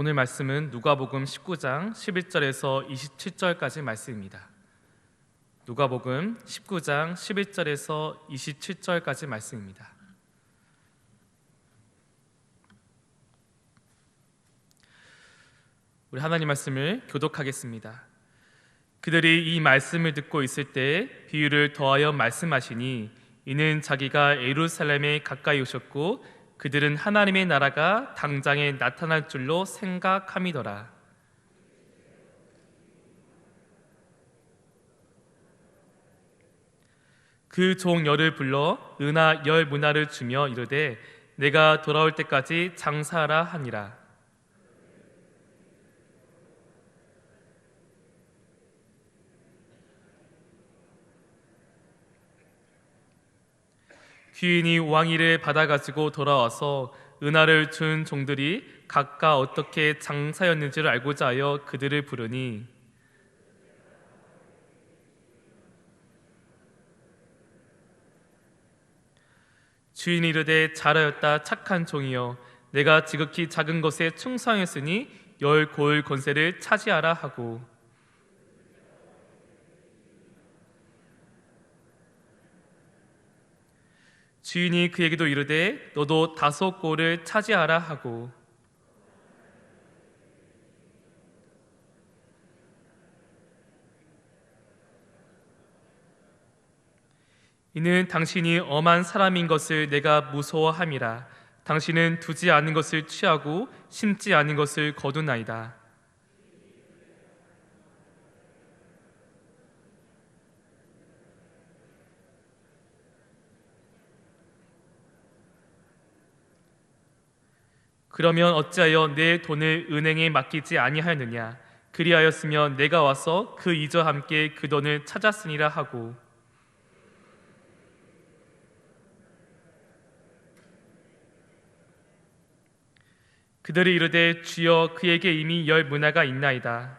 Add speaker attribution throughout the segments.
Speaker 1: 오늘 말씀은 누가복음 19장 11절에서 27절까지 말씀입니다. 누가복음 19장 11절에서 27절까지 말씀입니다. 우리 하나님 말씀을 교독하겠습니다. 그들이 이 말씀을 듣고 있을 때 비유를 더하여 말씀하시니 이는 자기가 예루살렘에 가까이 오셨고 그들은 하나님의 나라가 당장에 나타날 줄로 생각함이더라. 그 종 열을 불러 은하 열 문화를 주며 이르되 내가 돌아올 때까지 장사하라 하니라. 귀인이 왕위를 받아가지고 돌아와서 은하를 준 종들이 각각 어떻게 장사였는지를 알고자 하여 그들을 부르니 주인이 이르되 잘하였다 착한 종이여 내가 지극히 작은 것에 충성했으니 열 고을 권세를 차지하라 하고 주인이 그에게도 이르되 너도 다섯 골을 차지하라 하고. 이는 당신이 엄한 사람인 것을 내가 무서워함이라. 당신은 두지 않은 것을 취하고 심지 않은 것을 거두나이다 그러면 어찌하여 내 돈을 은행에 맡기지 아니하였느냐? 그리하였으면 내가 와서 그 이저 함께 그 돈을 찾았으니라 하고. 그들이 이르되 주여 그에게 이미 열 문화가 있나이다.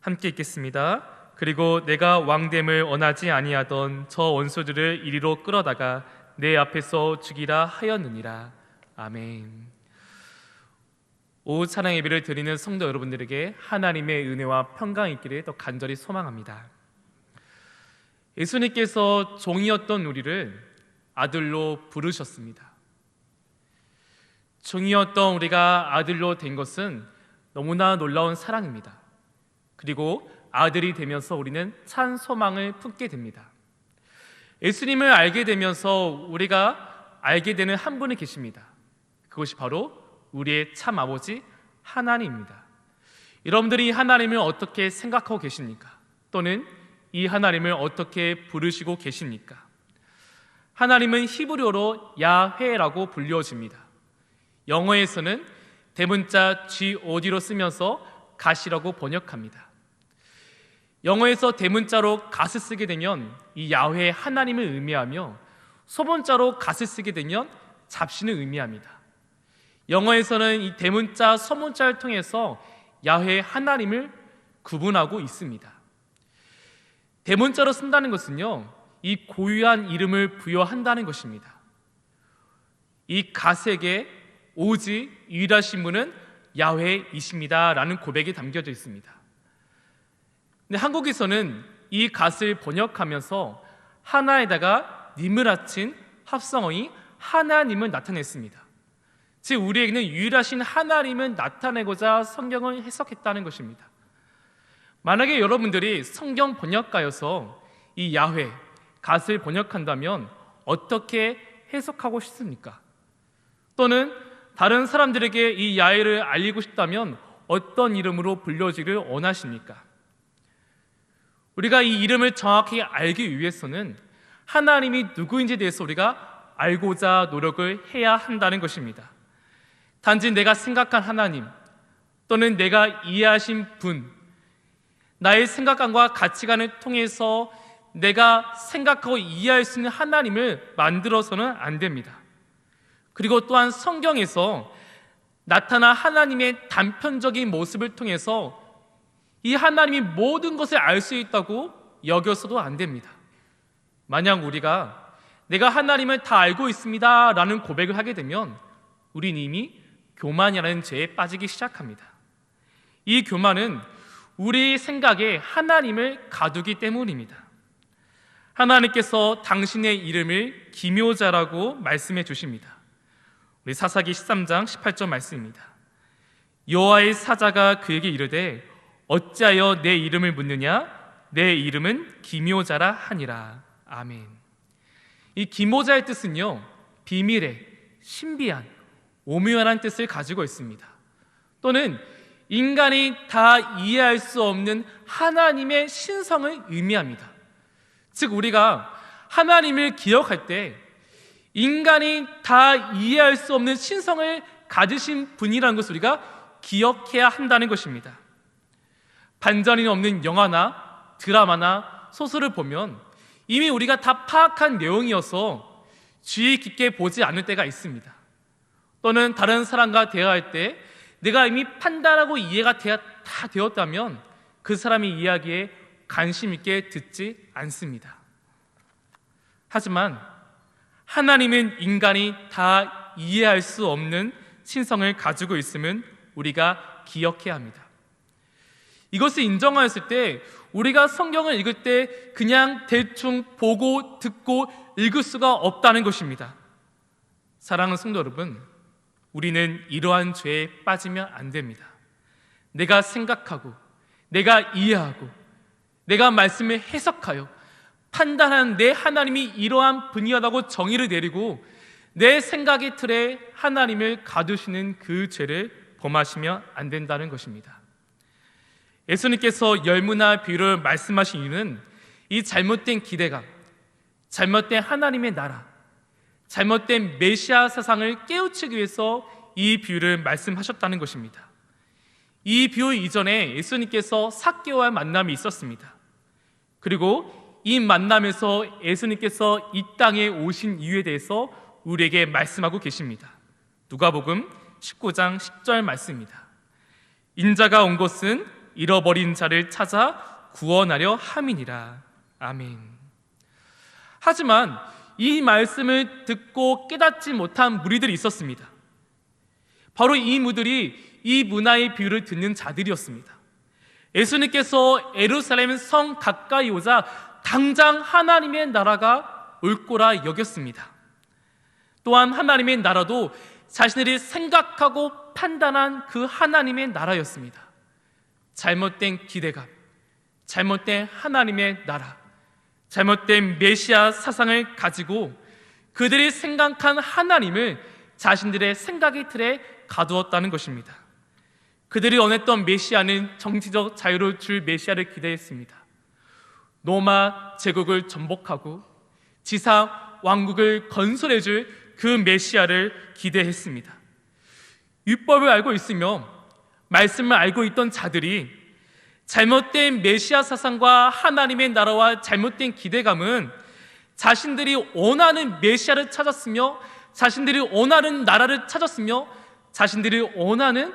Speaker 1: 함께 읽겠습니다. 그리고 내가 왕됨을 원하지 아니하던 저 원수들을 이리로 끌어다가 내 앞에서 죽이라 하였느니라. 아멘. 오후 찬양 예배를 드리는 성도 여러분들에게 하나님의 은혜와 평강이 있기를 더 간절히 소망합니다. 예수님께서 종이었던 우리를 아들로 부르셨습니다. 종이었던 우리가 아들로 된 것은 너무나 놀라운 사랑입니다. 그리고 아들이 되면서 우리는 찬 소망을 품게 됩니다. 예수님을 알게 되면서 우리가 알게 되는 한 분이 계십니다. 그것이 바로 우리의 참 아버지 하나님입니다. 여러분들이 하나님을 어떻게 생각하고 계십니까? 또는 이 하나님을 어떻게 부르시고 계십니까? 하나님은 히브리어로 야훼라고 불려집니다. 영어에서는 대문자 G-O-D로 쓰면서 가시라고 번역합니다. 영어에서 대문자로 갓을 쓰게 되면 이 야훼 하나님을 의미하며 소문자로 갓을 쓰게 되면 잡신을 의미합니다. 영어에서는 이 대문자 소문자를 통해서 야훼 하나님을 구분하고 있습니다. 대문자로 쓴다는 것은요, 이 고유한 이름을 부여한다는 것입니다. 이 갓에게 오직 유일하신 분은 야훼이십니다라는 고백이 담겨져 있습니다. 근데 한국에서는 이 갓을 번역하면서 하나에다가 님을 합친 합성어인 하나님을 나타냈습니다. 즉 우리에게는 유일하신 하나님을 나타내고자 성경을 해석했다는 것입니다. 만약에 여러분들이 성경 번역가여서 이 야훼 갓을 번역한다면 어떻게 해석하고 싶습니까? 또는 다른 사람들에게 이 야훼를 알리고 싶다면 어떤 이름으로 불려지를 원하십니까? 우리가 이 이름을 정확히 알기 위해서는 하나님이 누구인지에 대해서 우리가 알고자 노력을 해야 한다는 것입니다. 단지 내가 생각한 하나님 또는 내가 이해하신 분, 나의 생각관과 가치관을 통해서 내가 생각하고 이해할 수 있는 하나님을 만들어서는 안 됩니다. 그리고 또한 성경에서 나타난 하나님의 단편적인 모습을 통해서 이 하나님이 모든 것을 알 수 있다고 여겨서도 안 됩니다. 만약 우리가 내가 하나님을 다 알고 있습니다 라는 고백을 하게 되면 우린 이미 교만이라는 죄에 빠지기 시작합니다. 이 교만은 우리 생각에 하나님을 가두기 때문입니다. 하나님께서 당신의 이름을 기묘자라고 말씀해 주십니다. 우리 사사기 13장 18절 말씀입니다. 여호와의 사자가 그에게 이르되 어찌하여 내 이름을 묻느냐 내 이름은 기묘자라 하니라 아멘. 이 기묘자의 뜻은요 비밀의 신비한 오묘한 뜻을 가지고 있습니다. 또는 인간이 다 이해할 수 없는 하나님의 신성을 의미합니다. 즉 우리가 하나님을 기억할 때 인간이 다 이해할 수 없는 신성을 가지신 분이라는 것을 우리가 기억해야 한다는 것입니다. 반전이 없는 영화나 드라마나 소설을 보면 이미 우리가 다 파악한 내용이어서 주의 깊게 보지 않을 때가 있습니다. 또는 다른 사람과 대화할 때 내가 이미 판단하고 이해가 다 되었다면 그 사람의 이야기에 관심 있게 듣지 않습니다. 하지만 하나님은 인간이 다 이해할 수 없는 신성을 가지고 있음은 우리가 기억해야 합니다. 이것을 인정하였을 때 우리가 성경을 읽을 때 그냥 대충 보고 듣고 읽을 수가 없다는 것입니다. 사랑하는 성도 여러분, 우리는 이러한 죄에 빠지면 안 됩니다. 내가 생각하고, 내가 이해하고, 내가 말씀을 해석하여 판단한 내 하나님이 이러한 분이하다고 정의를 내리고 내 생각의 틀에 하나님을 가두시는 그 죄를 범하시면 안 된다는 것입니다. 예수님께서 열무나 비유를 말씀하신 이유는 이 잘못된 기대감, 잘못된 하나님의 나라, 잘못된 메시아 사상을 깨우치기 위해서 이 비유를 말씀하셨다는 것입니다. 이 비유 이전에 예수님께서 사개와 만남이 있었습니다. 그리고 이 만남에서 예수님께서 이 땅에 오신 이유에 대해서 우리에게 말씀하고 계십니다. 누가복음 19장 10절 말씀입니다. 인자가 온 것은 잃어버린 자를 찾아 구원하려 함이니라. 아멘. 하지만 이 말씀을 듣고 깨닫지 못한 무리들이 있었습니다. 바로 이 무들이 이 문화의 비유를 듣는 자들이었습니다. 예수님께서 에루살렘 성 가까이 오자 당장 하나님의 나라가 올 거라 여겼습니다. 또한 하나님의 나라도 자신들이 생각하고 판단한 그 하나님의 나라였습니다. 잘못된 기대감, 잘못된 하나님의 나라, 잘못된 메시아 사상을 가지고 그들이 생각한 하나님을 자신들의 생각의 틀에 가두었다는 것입니다. 그들이 원했던 메시아는 정치적 자유를 줄 메시아를 기대했습니다. 로마 제국을 전복하고 지상 왕국을 건설해 줄 그 메시아를 기대했습니다. 율법을 알고 있으며 말씀을 알고 있던 자들이 잘못된 메시아 사상과 하나님의 나라와 잘못된 기대감은 자신들이 원하는 메시아를 찾았으며 자신들이 원하는 나라를 찾았으며 자신들이 원하는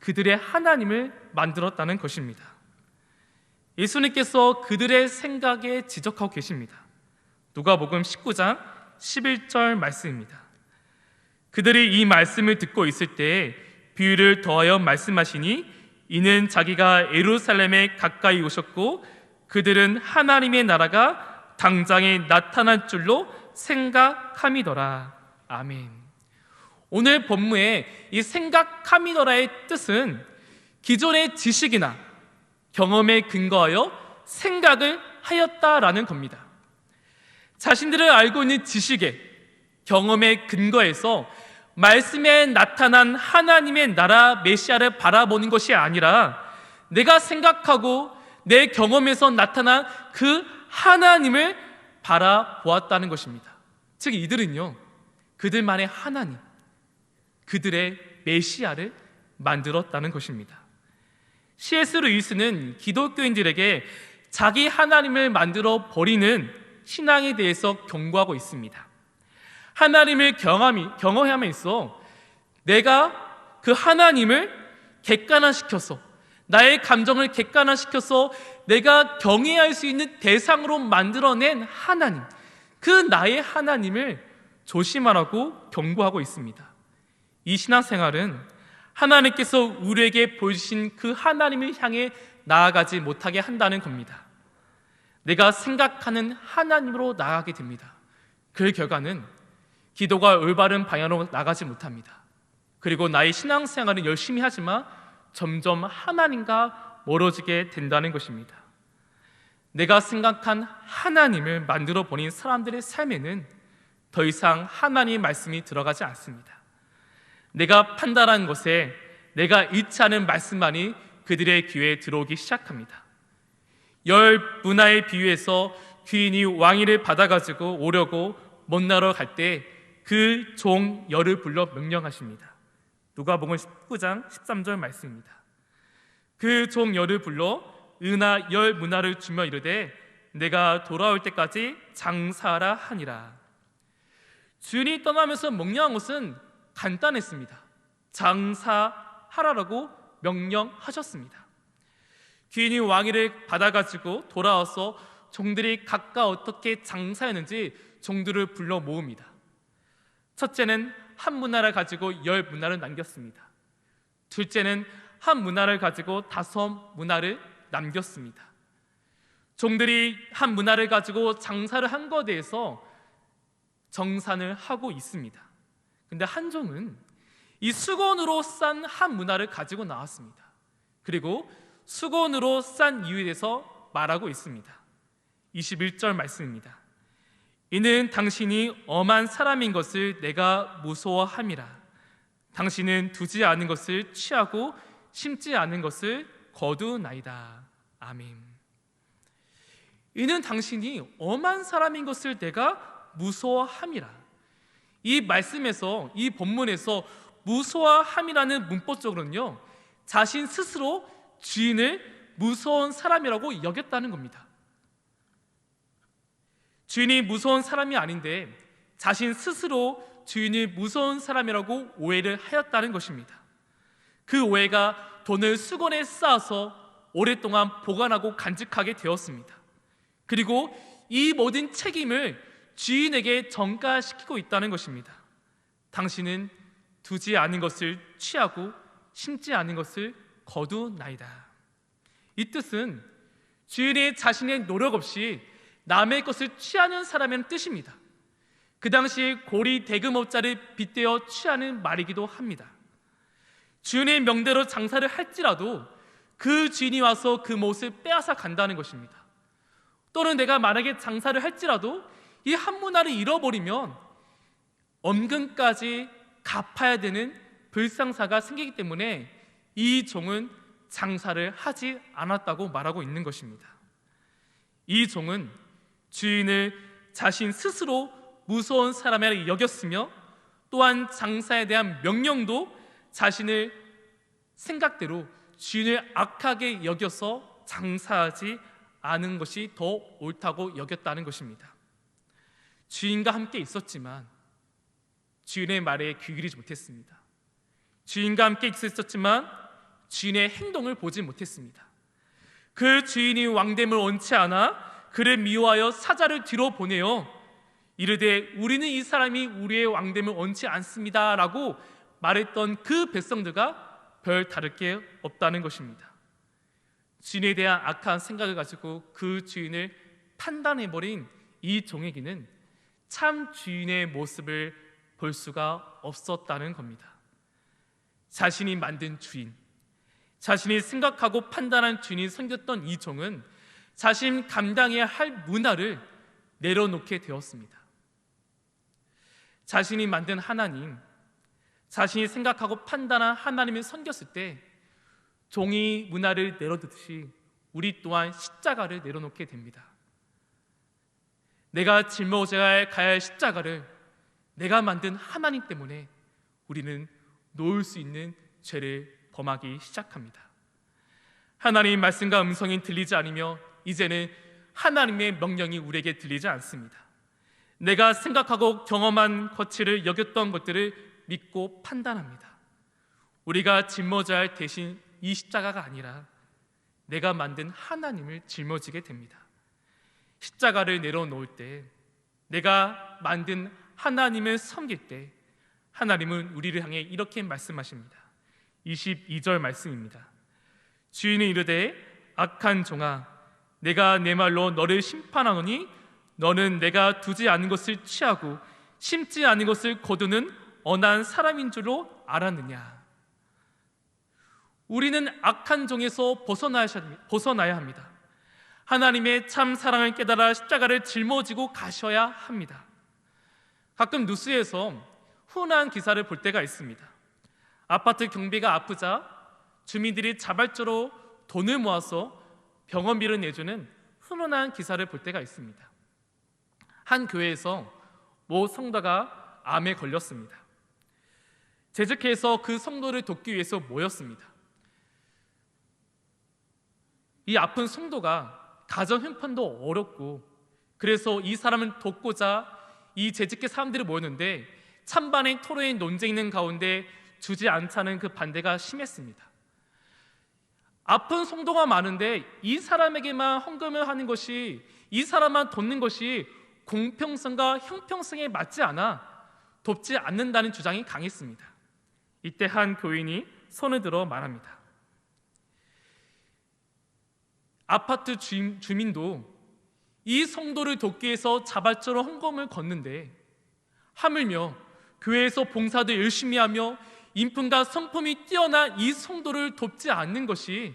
Speaker 1: 그들의 하나님을 만들었다는 것입니다. 예수님께서 그들의 생각에 지적하고 계십니다. 누가복음 19장 11절 말씀입니다. 그들이 이 말씀을 듣고 있을 때 비유를 더하여 말씀하시니 이는 자기가 예루살렘에 가까이 오셨고 그들은 하나님의 나라가 당장에 나타날 줄로 생각함이더라. 아멘. 오늘 본문의 이 생각함이더라의 뜻은 기존의 지식이나 경험에 근거하여 생각을 하였다라는 겁니다. 자신들을 알고 있는 지식에 경험에 근거해서 말씀에 나타난 하나님의 나라 메시아를 바라보는 것이 아니라 내가 생각하고 내 경험에서 나타난 그 하나님을 바라보았다는 것입니다. 즉 이들은요 그들만의 하나님, 그들의 메시아를 만들었다는 것입니다. C.S. 루이스는 기독교인들에게 자기 하나님을 만들어 버리는 신앙에 대해서 경고하고 있습니다. 하나님을 경험이, 경험함에 있어 내가 그 하나님을 객관화시켜서 나의 감정을 객관화시켜서 내가 경외할 수 있는 대상으로 만들어낸 하나님, 그 나의 하나님을 조심하라고 경고하고 있습니다. 이 신앙생활은 하나님께서 우리에게 보여주신 그 하나님을 향해 나아가지 못하게 한다는 겁니다. 내가 생각하는 하나님으로 나아가게 됩니다. 그 결과는 기도가 올바른 방향으로 나가지 못합니다. 그리고 나의 신앙생활은 열심히 하지만 점점 하나님과 멀어지게 된다는 것입니다. 내가 생각한 하나님을 만들어 버린 사람들의 삶에는 더 이상 하나님 말씀이 들어가지 않습니다. 내가 판단한 것에 내가 잃지 않은 말씀만이 그들의 귀에 들어오기 시작합니다. 열 문화의 비유에서 귀인이 왕위를 받아가지고 오려고 먼 나라로 갈때 그 종 열을 불러 명령하십니다. 누가복음 19장 13절 말씀입니다. 그 종 열을 불러 은하 열 문화를 주며 이르되 내가 돌아올 때까지 장사하라 하니라. 주인이 떠나면서 명령한 것은 간단했습니다. 장사하라라고 명령하셨습니다. 귀인이 왕위를 받아가지고 돌아와서 종들이 각각 어떻게 장사했는지 종들을 불러 모읍니다. 첫째는 한 문화를 가지고 열 문화를 남겼습니다. 둘째는 한 문화를 가지고 다섯 문화를 남겼습니다. 종들이 한 문화를 가지고 장사를 한 것에 대해서 정산을 하고 있습니다. 근데 한 종은 이 수건으로 싼 한 문화를 가지고 나왔습니다. 그리고 수건으로 싼 이유에 대해서 말하고 있습니다. 21절 말씀입니다. 이는 당신이 엄한 사람인 것을 내가 무서워함이라. 당신은 두지 않은 것을 취하고 심지 않은 것을 거두나이다. 아멘. 이는 당신이 엄한 사람인 것을 내가 무서워함이라. 이 말씀에서 이 본문에서 무서워함이라는 문법적으로는요 자신 스스로 주인을 무서운 사람이라고 여겼다는 겁니다. 주인이 무서운 사람이 아닌데 자신 스스로 주인이 무서운 사람이라고 오해를 하였다는 것입니다. 그 오해가 돈을 수건에 쌓아서 오랫동안 보관하고 간직하게 되었습니다. 그리고 이 모든 책임을 주인에게 전가시키고 있다는 것입니다. 당신은 두지 않은 것을 취하고 심지 않은 것을 거두나이다. 이 뜻은 주인이 자신의 노력 없이 남의 것을 취하는 사람이라는 뜻입니다. 그 당시 고리 대금업자를 빗대어 취하는 말이기도 합니다. 주인의 명대로 장사를 할지라도 그 주인이 와서 그 못을 빼앗아 간다는 것입니다. 또는 내가 만약에 장사를 할지라도 이 한 문화를 잃어버리면 엄금까지 갚아야 되는 불상사가 생기기 때문에 이 종은 장사를 하지 않았다고 말하고 있는 것입니다. 이 종은 주인을 자신 스스로 무서운 사람이라 여겼으며 또한 장사에 대한 명령도 자신을 생각대로 주인을 악하게 여겨서 장사하지 않은 것이 더 옳다고 여겼다는 것입니다. 주인과 함께 있었지만 주인의 말에 귀 기르지 못했습니다. 주인과 함께 있었지만 주인의 행동을 보지 못했습니다. 그 주인이 왕됨을 원치 않아 그를 미워하여 사자를 뒤로 보내어 이르되 우리는 이 사람이 우리의 왕됨을 원치 않습니다라고 말했던 그 백성들과 별 다를 게 없다는 것입니다. 주인에 대한 악한 생각을 가지고 그 주인을 판단해 버린 이 종에게는 참 주인의 모습을 볼 수가 없었다는 겁니다. 자신이 만든 주인, 자신이 생각하고 판단한 주인이 생겼던 이 종은 자신 감당해야 할 문화를 내려놓게 되었습니다. 자신이 만든 하나님, 자신이 생각하고 판단한 하나님을 섬겼을 때 종이 문화를 내려두듯이 우리 또한 십자가를 내려놓게 됩니다. 내가 짊어져야 가야 할 십자가를 내가 만든 하나님 때문에 우리는 놓을 수 있는 죄를 범하기 시작합니다. 하나님 말씀과 음성이 들리지 않으며 이제는 하나님의 명령이 우리에게 들리지 않습니다. 내가 생각하고 경험한 거치를 여겼던 것들을 믿고 판단합니다. 우리가 짊어져야 할 대신 이 십자가가 아니라 내가 만든 하나님을 짊어지게 됩니다. 십자가를 내려놓을 때 내가 만든 하나님을 섬길 때 하나님은 우리를 향해 이렇게 말씀하십니다. 22절 말씀입니다. 주인은 이르되 악한 종아 내가 내 말로 너를 심판하노니 너는 내가 두지 않은 것을 취하고 심지 않은 것을 거두는 언한 사람인 줄로 알았느냐 우리는 악한 종에서 벗어나야 합니다. 하나님의 참 사랑을 깨달아 십자가를 짊어지고 가셔야 합니다. 가끔 뉴스에서 훈한 기사를 볼 때가 있습니다. 아파트 경비가 아프자 주민들이 자발적으로 돈을 모아서 병원비를 내주는 훈훈한 기사를 볼 때가 있습니다. 한 교회에서 모 성도가 암에 걸렸습니다. 재직해서 그 성도를 돕기 위해서 모였습니다. 이 아픈 성도가 가정 형편도 어렵고 그래서 이 사람을 돕고자 이 재직계 사람들이 모였는데 찬반의 토론의 논쟁 있는 가운데 주지 않자는 그 반대가 심했습니다. 아픈 성도가 많은데 이 사람에게만 헌금을 하는 것이 이 사람만 돕는 것이 공평성과 형평성에 맞지 않아 돕지 않는다는 주장이 강했습니다. 이때 한 교인이 손을 들어 말합니다. 아파트 주민도 이 성도를 돕기 위해서 자발적으로 헌금을 걷는데 하물며 교회에서 봉사도 열심히 하며 인품과 성품이 뛰어난 이 성도를 돕지 않는 것이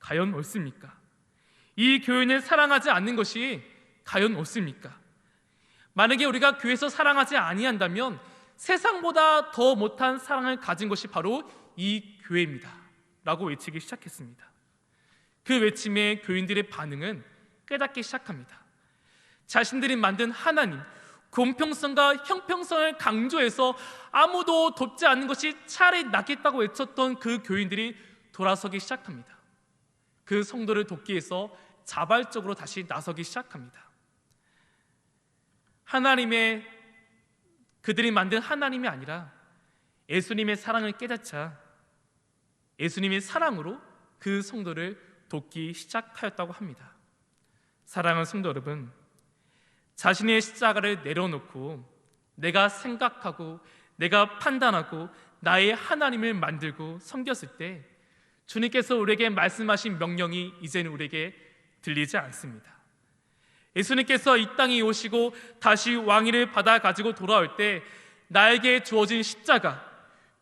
Speaker 1: 과연 옳습니까? 이 교인을 사랑하지 않는 것이 과연 옳습니까? 만약에 우리가 교회에서 사랑하지 아니한다면 세상보다 더 못한 사랑을 가진 것이 바로 이 교회입니다. 라고 외치기 시작했습니다. 그 외침에 교인들의 반응은 깨닫기 시작합니다. 자신들이 만든 하나님, 공평성과 형평성을 강조해서 아무도 돕지 않는 것이 차라리 낫겠다고 외쳤던 그 교인들이 돌아서기 시작합니다. 그 성도를 돕기 위해서 자발적으로 다시 나서기 시작합니다. 하나님의 그들이 만든 하나님이 아니라 예수님의 사랑을 깨닫자 예수님의 사랑으로 그 성도를 돕기 시작하였다고 합니다. 사랑하는 성도 여러분, 자신의 십자가를 내려놓고 내가 생각하고 내가 판단하고 나의 하나님을 만들고 섬겼을 때 주님께서 우리에게 말씀하신 명령이 이제는 우리에게 들리지 않습니다. 예수님께서 이 땅에 오시고 다시 왕위를 받아 가지고 돌아올 때 나에게 주어진 십자가,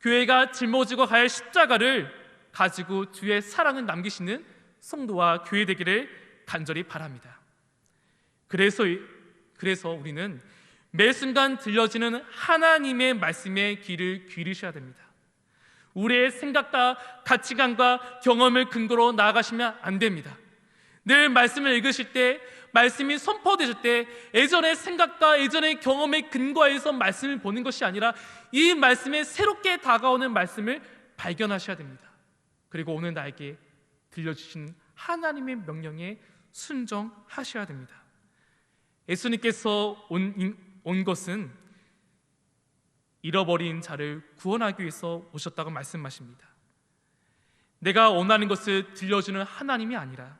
Speaker 1: 교회가 짊어지고 갈 십자가를 가지고 주의 사랑을 남기시는 성도와 교회 되기를 간절히 바랍니다. 그래서 그래서 우리는 매 순간 들려지는 하나님의 말씀에 귀를 기울이셔야 됩니다. 우리의 생각과 가치관과 경험을 근거로 나아가시면 안 됩니다. 늘 말씀을 읽으실 때 말씀이 선포되실 때 예전의 생각과 예전의 경험에 근거해서 말씀을 보는 것이 아니라 이 말씀에 새롭게 다가오는 말씀을 발견하셔야 됩니다. 그리고 오늘 나에게 들려주신 하나님의 명령에 순종하셔야 됩니다. 예수님께서 온, 온 것은 잃어버린 자를 구원하기 위해서 오셨다고 말씀하십니다. 내가 원하는 것을 들려주는 하나님이 아니라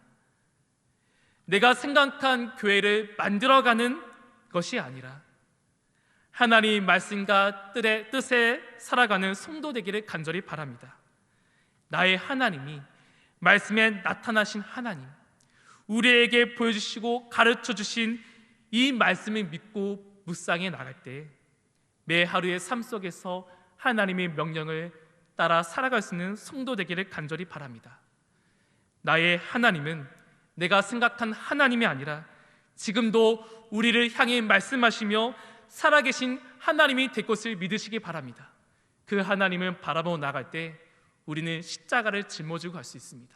Speaker 1: 내가 생각한 교회를 만들어가는 것이 아니라 하나님 말씀과 뜻에, 살아가는 성도 되기를 간절히 바랍니다. 나의 하나님이 말씀에 나타나신 하나님, 우리에게 보여주시고 가르쳐 주신 이 말씀을 믿고 묵상해 나갈 때 매 하루의 삶 속에서 하나님의 명령을 따라 살아갈 수 있는 성도 되기를 간절히 바랍니다. 나의 하나님은 내가 생각한 하나님이 아니라 지금도 우리를 향해 말씀하시며 살아계신 하나님이 될 것을 믿으시기 바랍니다. 그 하나님을 바라보고 나갈 때 우리는 십자가를 짊어지고 갈 수 있습니다.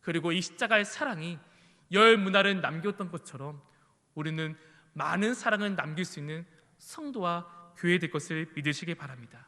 Speaker 1: 그리고 이 십자가의 사랑이 열 문화를 남겼던 것처럼 우리는 많은 사랑을 남길 수 있는 성도와 교회 될 것을 믿으시기 바랍니다.